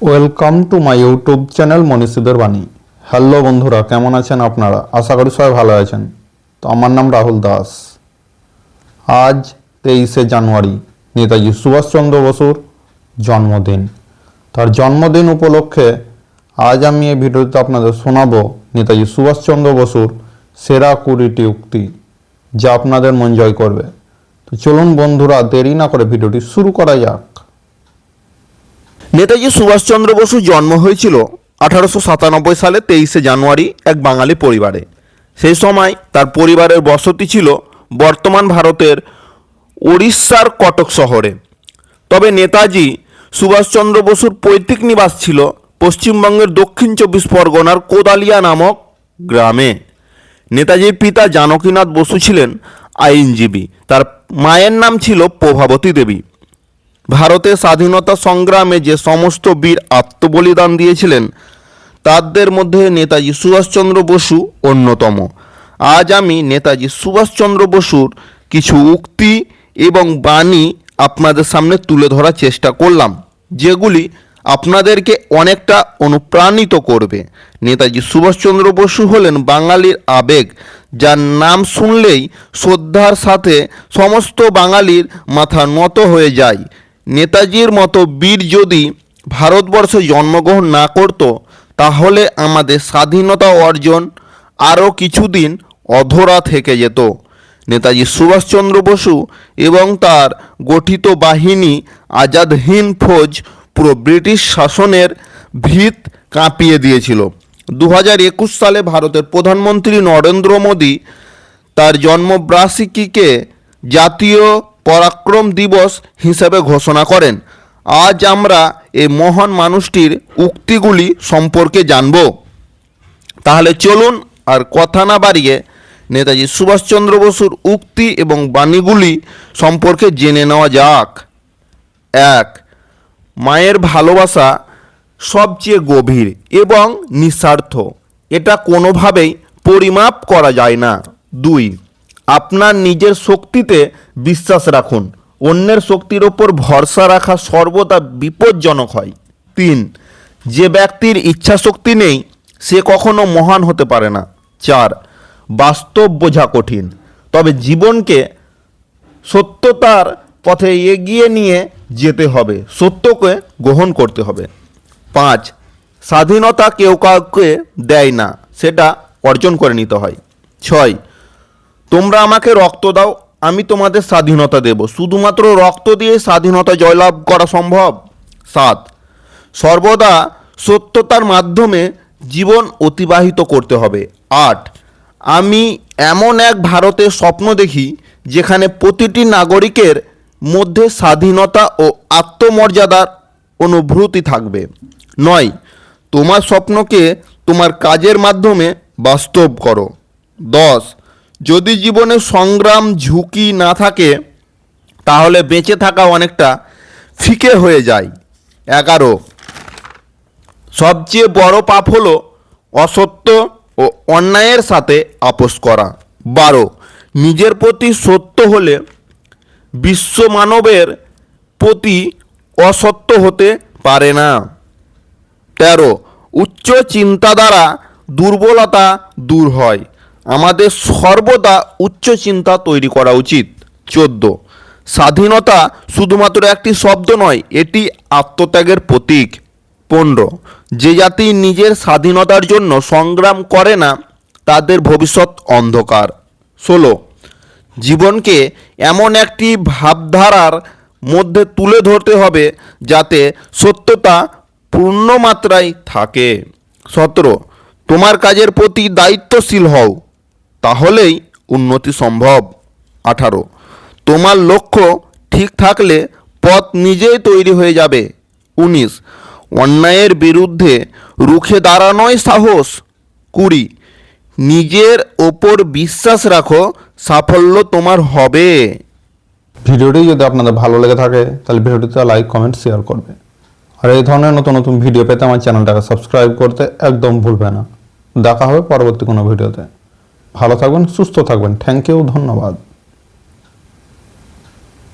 Welcome to my YouTube channel মনীষীদের বাণী hello বন্ধুরা, কেমন আছেন আপনারা? আশা করি সবাই ভালো আছেন। তো আমার নাম রাহুল দাস। আজ তেইশে জানুয়ারি, নেতাজি সুভাষচন্দ্র বসুর জন্মদিন। তার জন্মদিন উপলক্ষে আজ আমি এই ভিডিওতে আপনাদের শোনাবো নেতাজি সুভাষচন্দ্র বসুর সেরা কুড়িটি উক্তি, যা আপনাদের মন জয় করবে। তো চলুন বন্ধুরা, দেরি না করে ভিডিওটি শুরু করা যাক। নেতাজি সুভাষচন্দ্র বসুর জন্ম হয়েছিল আঠারোশো সাতানব্বই সালে তেইশে জানুয়ারি এক বাঙালি পরিবারে। সেই সময় তার পরিবারের বসতি ছিল বর্তমান ভারতের উড়িষ্যার কটক শহরে। তবে নেতাজি সুভাষচন্দ্র বসুর পৈতৃক নিবাস ছিল পশ্চিমবঙ্গের দক্ষিণ চব্বিশ পরগনার কোদালিয়া নামক গ্রামে। নেতাজির পিতা জানকীনাথ বসু ছিলেন আইনজীবী। তার মায়ের নাম ছিল প্রভাবতী দেবী। ভারতের স্বাধীনতা সংগ্রামে যে সমস্ত বীর আত্মবলিদান দিয়েছিলেন, তাদের মধ্যে নেতাজি সুভাষচন্দ্র বসু অন্যতম। আজ আমি নেতাজি সুভাষচন্দ্র বসুর কিছু উক্তি এবং বাণী আপনাদের সামনে তুলে ধরার চেষ্টা করলাম, যেগুলি আপনাদেরকে অনেকটা অনুপ্রাণিত করবে। নেতাজি সুভাষচন্দ্র বসু হলেন বাঙালির আবেগ, যার নাম শুনলেই শ্রদ্ধার সাথে সমস্ত বাঙালির মাথা নত হয়ে যায়। নেতাজির মতো বীর যদি ভারতবর্ষে জন্মগ্রহণ না করত, তাহলে আমাদের স্বাধীনতা অর্জন আরও কিছুদিন অধরা থেকে যেত। নেতাজি সুভাষচন্দ্র বসু এবং তার গঠিত বাহিনী আজাদ হিন্দ ফৌজ পুরো ব্রিটিশ শাসনের ভিত কাঁপিয়ে দিয়েছিল। দু হাজার একুশ সালে ভারতের প্রধানমন্ত্রী নরেন্দ্র মোদী তার জন্মবার্ষিকীকে জাতীয় পরাক্রম দিবস হিসেবে ঘোষণা করেন। আজ আমরা এই মহান মানুষটির উক্তিগুলি সম্পর্কে জানব। তাহলে চলুন আর কথা না বাড়িয়ে নেতাজি সুভাষচন্দ্র বসুর উক্তি এবং বাণীগুলি সম্পর্কে জেনে নেওয়া যাক। এক, মায়ের ভালোবাসা সবচেয়ে গভীর এবং নিঃস্বার্থ। এটা কোনোভাবেই পরিমাপ করা যায় না। দুই আপনার নিজের শক্তিতে বিশ্বাস রাখুন। অন্যের শক্তির ওপর ভরসা রাখা সর্বদা বিপজ্জনক হয়। তিন, যে ব্যক্তির ইচ্ছা শক্তি নেই, সে কখনো মহান হতে পারে না। চার, বাস্তব বোঝা কঠিন। তবে জীবনকে সত্যতার পথে এগিয়ে নিয়ে যেতে হবে, সত্যকে গ্রহণ করতে হবে। পাঁচ, স্বাধীনতা কেউ কাউকে দেয় না, সেটা অর্জন করে নিতে হয়। ছয় তোমরা আমাকে রক্ত দাও, আমি তোমাদের স্বাধীনতা দেব। শুধুমাত্র রক্ত দিয়ে স্বাধীনতা জয়লাভ করা সম্ভব? সাত। সর্বদা সত্যতার মাধ্যমে জীবন অতিবাহিত করতে হবে। আট। আমি এমন এক ভারতের স্বপ্ন দেখি, যেখানে প্রতিটি নাগরিকের মধ্যে স্বাধীনতা ও আত্মমর্যাদার অনুভূতি থাকবে। নয়। তোমার স্বপ্নকে তোমার কাজের মাধ্যমে বাস্তব করো। দশ। যদি জীবনে সংগ্রাম, ঝুঁকি না থাকে, তাহলে বেঁচে থাকা অনেকটা ফিকে হয়ে যায়। এগারো। সবচেয়ে বড় পাপ হলো অসত্য ও অন্যায়ের সাথে আপোষ করা। বারো। নিজের প্রতি সত্য হলে বিশ্ব মানবের প্রতি অসত্য হতে পারে না। তেরো। উচ্চ চিন্তা দ্বারা দুর্বলতা দূর হয়। আমাদের সর্বদা উচ্চ চিন্তা তৈরি করা উচিত। চোদ্দ। স্বাধীনতা শুধুমাত্র একটি শব্দ নয়, এটি আত্মত্যাগের প্রতীক। পনেরো। যে জাতি নিজের স্বাধীনতার জন্য সংগ্রাম করে না, তাদের ভবিষ্যৎ অন্ধকার। ষোলো। জীবনকে এমন একটি ভাবধারার মধ্যে তুলে ধরতে হবে যাতে সত্যতা পূর্ণমাত্রায় থাকে। সতেরো। তোমার কাজের প্রতি দায়িত্বশীল হও। তাহলেই উন্নতি সম্ভব। আঠারো। তোমার লক্ষ্য ঠিক থাকলে পথ নিজেই তৈরি হয়ে যাবে। উনিশ। অন্যায়ের বিরুদ্ধে রুখে দাঁড়ানোই সাহস। কুড়ি। নিজের ওপর বিশ্বাস রাখো, সাফল্য তোমার হবে। ভিডিওটি যদি আপনাদের ভালো লেগে থাকে, তাহলে ভিডিওটিতে লাইক, কমেন্ট শেয়ার করবে। আর এই ধরনের নতুন নতুন ভিডিও পেতে আমার চ্যানেলটাকে সাবস্ক্রাইব করতে একদম ভুলবে না। দেখা হবে পরবর্তী কোনো ভিডিওতে। ভালো থাকবেন সুস্থ থাকবেন। থ্যাংক ইউ ধন্যবাদ।